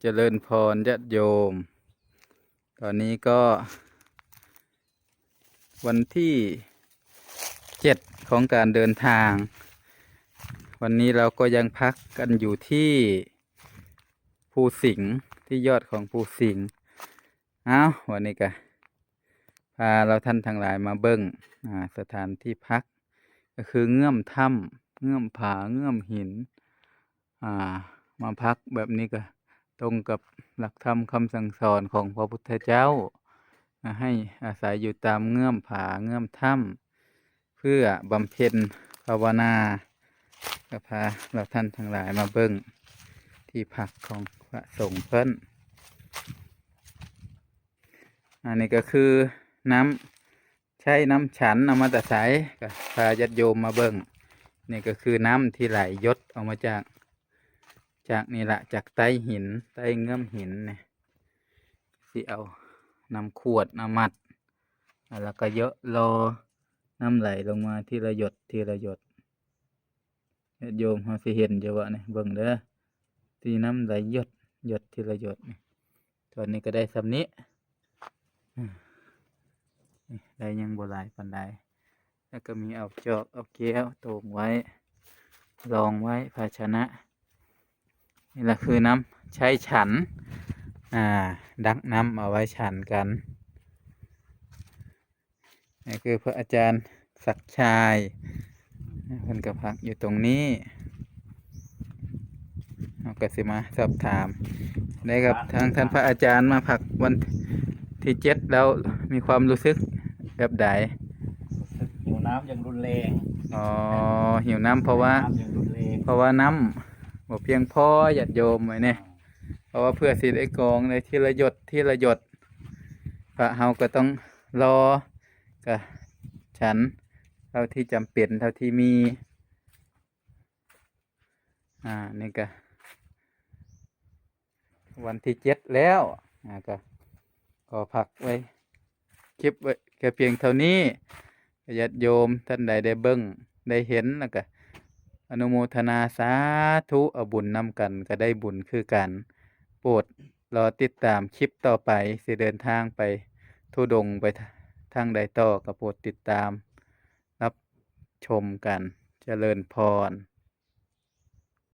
เจริญพรญาติโยม ตอนนี้ก็ วันที่เจ็ดของการเดินทาง วันนี้เราก็ยังพักกันอยู่ที่ภูสิงห์ที่ยอดของภูสิงห์เอาวันนี้ก็พาเราท่านทั้งหลายมาเบิ้งสถานที่พัก ก็คือเงื่อมถ้ำเงื่อมผาเงื่อมหิน อ่า มาพักแบบนี้ก็ ตรงกับหลักธรรมคำสั่งสอนของพระพุทธเจ้า ให้อาศัยอยู่ตามเงื่อมผาเงื่อมถ้ำเพื่อบำเพ็ญภาวนาก็พาเราท่านทั้งหลายมาเบิ้งที่พักของพระสงฆ์เพิ่นอันนี้ก็คือน้ำใช้น้ำฉันเอามาแต่ใสก็พาญาติโยมมาเบิ้งนี่ก็คือน้ำที่ไหลยศออกมาจาก จากนี่แหละจากใต้หินใต้เงื่อมหินเนี่ยสิเอานำขวดนำมัดแล้วก็เยอะรอน้ำไหลลงมาทีละหยดทีละหยดโยมเขาสิเห็นจะว่าเนี่ยเบิ่งเด้อที่น้ำไหลหยดหยดทีละหยดนี่ตอนนี้ก็ได้สำนี้ได้ยังโบหลายปันใดแล้วก็มีเอาจอกเอาแก้วโตงไว้รองไว้ภาชนะ นี่แหละคือน้ำใช้ฉัน อ่า ดักน้ำเอาไว้ฉันกันนี่คือพระอาจารย์ศักดิ์ชายเพิ่นก็พักอยู่ตรงนี้เราก็สิมาสอบถาม ได้กับทางท่านพระอาจารย์มาพักวันที่เจ็ดแล้วมีความรู้สึกแบบใดหิวน้ำอย่างรุนแรง อ๋อหิวน้ำเพราะว่า น้ำอย่างรุนแรงเพราะว่าน้ำ บ่เพียงพอหยัดโยมไว้เนี่ยเพราะว่าเพื่อสิได้กองในทีละหยดทีละหยดพระเฮาก็ต้องรอกับฉันเท่าที่จำเป็นเท่าที่มี อ่านี่ก็วันที่เจ็ดแล้วอ่าก็ขอพักไว้คลิปไว้แค่เพียงเท่านี้ญาติโยมท่านใดได้เบิ้งได้เห็นแล้วก็ อนุโมทนาสาธุอบุญนำกันก็ได้บุญคือกัน โปรดรอติดตามคลิปต่อไปสิเดินทางไปทุดงไปทางใดต่อก็โปรดติดตาม รับชมกันเจริญพร